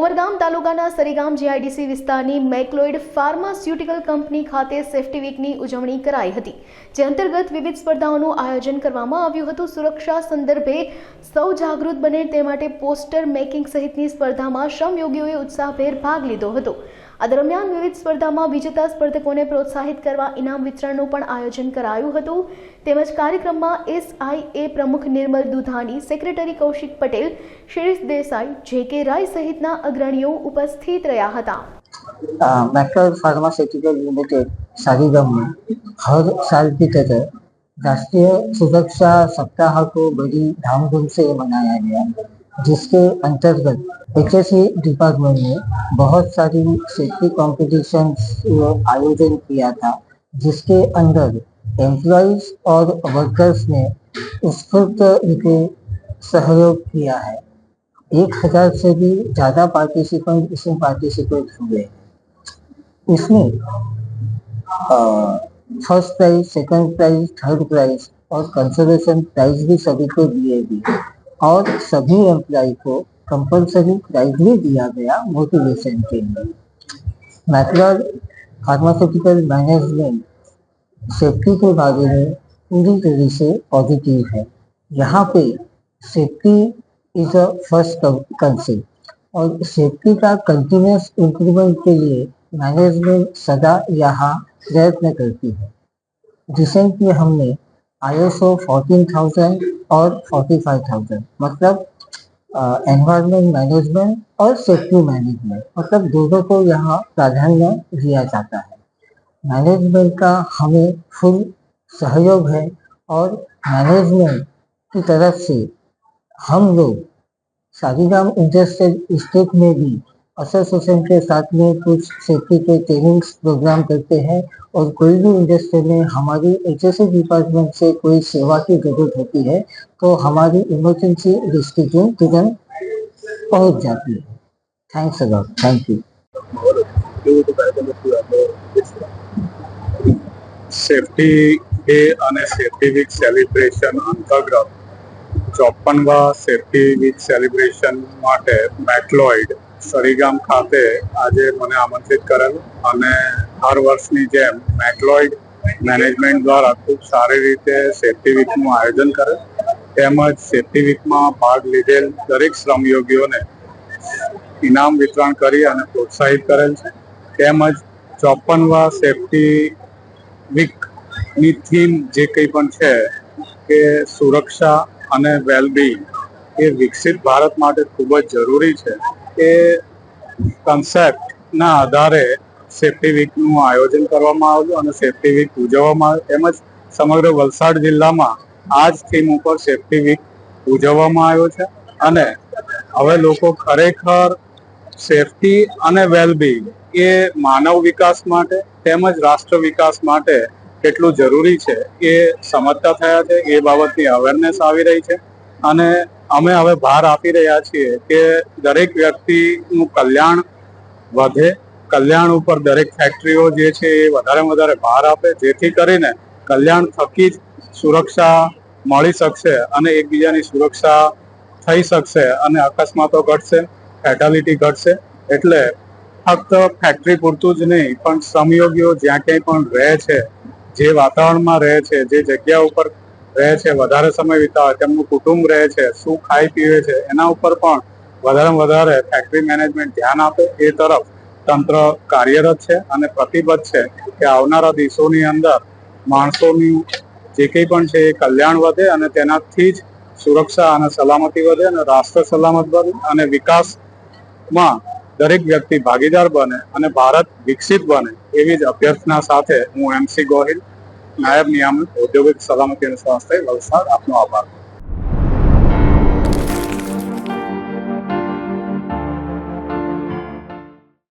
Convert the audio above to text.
ઉમરગામ તાલુકાના સરીગામ જીઆઈડીસી વિસ્તારની મેકલોઇડ pharmaceutical company ખાતે સેફ્ટી વીકની ઉજવણી કરાઈ હતી, જે અંતર્ગત વિવિધ સ્પર્ધાઓનું આયોજન કરવામાં આવ્યું હતું. સુરક્ષા સંદર્ભે સૌ જાગૃત બને તે માટે પોસ્ટર મેકિંગ સહિતની સ્પર્ધામાં શ્રમયોગીઓએ ઉત્સાહભેર ભાગ લીધો હતો. આ દરમિયાન વિવિધ સ્પર્ધામાં વિજેતા સ્પર્ધકોને પ્રોત્સાહિત કરવા ઇનામ વિતરણનું પણ આયોજન કરાયું હતું તેમજ કાર્યક્રમમાં એસઆઈએ પ્રમુખ Nirmal Dudhani secretary Kaushik Patel Shirish Desai J K Rai સહિતના અગ્રણીઓ ઉપસ્થિત રહ્યા હતા मैक्रोल फार्मास्यूटिकल लिमिटेड सारीगम में हर साल की तरह राष्ट्रीय सुरक्षा सप्ताह को बड़ी धामधूम से मनाया गया जिसके अंतर्गत एच डिपार्टमेंट ने बहुत सारी सेफ्टी कॉम्पिटिशन आयोजन किया था, जिसके अंदर एम्प्लॉयज़ और वर्कर्स ने उत्स्फूर्त रूपे सहयोग किया है। एक हज़ार से भी ज़्यादा पार्टिसिपेंट इसमें पार्टिसिपेट हुए इसमें first prize second prize third prize और कंसर्वेशन प्राइज भी सभी को दिए गए। और सभी एम्प्लॉय को कंपलसरी प्राइज भी दिया गया मोटिवेशन के लिए। मैथलॉड फार्मास्यूटिकल मैनेजमेंट सेफ्टी के बारे में पूरी तरह से पॉजिटिव है। यहाँ पे safety is a first concept और सेफ्टी का कंटिन्यूस इंप्रूवमेंट के लिए मैनेजमेंट सदा यहाँ प्रयत्न करती है। रिसेंटली हमने I S O fourteen thousand और फोर्टी फाइव थाउज़ेंड मतलब एनवायरमेंट मैनेजमेंट और सेफ्टी मैनेजमेंट मतलब दोनों को यहाँ प्राधान्य दिया जाता है। मैनेजमेंट का हमें फुल सहयोग है और मैनेजमेंट की तरफ़ से हम लोग सारीगाम इंडस्ट्रियल स्टेट में भी एसोसिएशन के साथ में कुछ सेफ्टी के ट्रेनिंग्स प्रोग्राम करते हैं और कोई भी इंडस्ट्री में हमारी एच डिपार्टमेंट से कोई सेवा की जरूरत होती है तो हमारी इमरजेंसी रेस्क्यू टीम तुरंत पहुंच जाती है thanks a lot thank you safety day અને સેફટી વીક સેલિબ્રેશન અંતર્ગત ચોપનવા સેફટી વીક સેલિબ્રેશન માટે મેકલોઇડ સરીગામ ખાતે આજે મને આમંત્રિત કરેલ અને હર વર્ષની જેમ મેટલોઇડ મેનેજમેન્ટ દ્વારા ખૂબ સારી રીતે સેફ્ટી વીકનું આયોજન કરેલ. તેમજ સેફ્ટી વીકમાં ભાગ લીધેલ દરેક શ્રમયોગીઓને ઇનામ વિતરણ કરી અને પ્રોત્સાહિત કરેલ છે. તેમજ ચોપનવા સેફ્ટી વીકની થીમ જે કંઈ પણ છે કે સુરક્ષા અને વેલબીંગ એ વિકસિત ભારત માટે ખૂબ જ જરૂરી છે. એ કન્સેપ્ટના આધારે સેફટી વીકનું આયોજન કરવામાં આવ્યું અને સેફ્ટી વીક ઉજવવામાં આવ્યું તેમજ સમગ્ર વલસાડ જિલ્લામાં આ જ થીમ ઉપર સેફ્ટી વીક ઉજવવામાં આવ્યો છે. અને હવે લોકો ખરેખર સેફટી અને વેલબીંગ એ માનવ વિકાસ માટે તેમજ રાષ્ટ્ર વિકાસ માટે કેટલું જરૂરી છે એ સમજતા થયા છે. એ બાબતની અવેરનેસ આવી રહી છે. અને અમે હવે ભાર આપી રહ્યા છીએ કે દરેક વ્યક્તિનું કલ્યાણ વધે. કલ્યાણ ઉપર દરેક ફેક્ટરીઓ જે છે એ વધારે વધારે ભાર આપે. જેથી કરીને કલ્યાણ થકી જ સુરક્ષા મળી શકશે અને એકબીજાની સુરક્ષા થઈ શકશે અને અકસ્માતો ઘટશે ફેટાલિટી ઘટશે. એટલે ફક્ત ફેક્ટરી પૂરતું જ નહીં, પણ સમયોગીઓ જ્યાં ક્યાંય પણ રહે છે, જે વાતાવરણમાં રહે છે, જે જગ્યા ઉપર રહે છે, વધારે સમય વિતાવે, તેમનું કુટુંબ રહે છે, શું ખાઈ પીવે છે, એના ઉપર પણ વધારે વધારે ફેક્ટરી મેનેજમેન્ટ ધ્યાન આપે. એ તરફ તંત્ર કાર્યરત છે અને પ્રતિબદ્ધ છે કે આવનારા દિવસોની અંદર માણસોની જે કંઈ પણ છે એ કલ્યાણ વધે અને તેનાથી જ સુરક્ષા અને સલામતી વધે અને રાષ્ટ્ર સલામત બને અને વિકાસમાં દરેક વ્યક્તિ ભાગીદાર બને અને ભારત વિકસિત બને એવી જ અભ્યર્થના સાથે હું એમસી ગોહિલ નાયબ નિયામક ઔદ્યોગિક સલામતી અને સ્વાસ્થ્ય વલસાડ આપનો આભાર.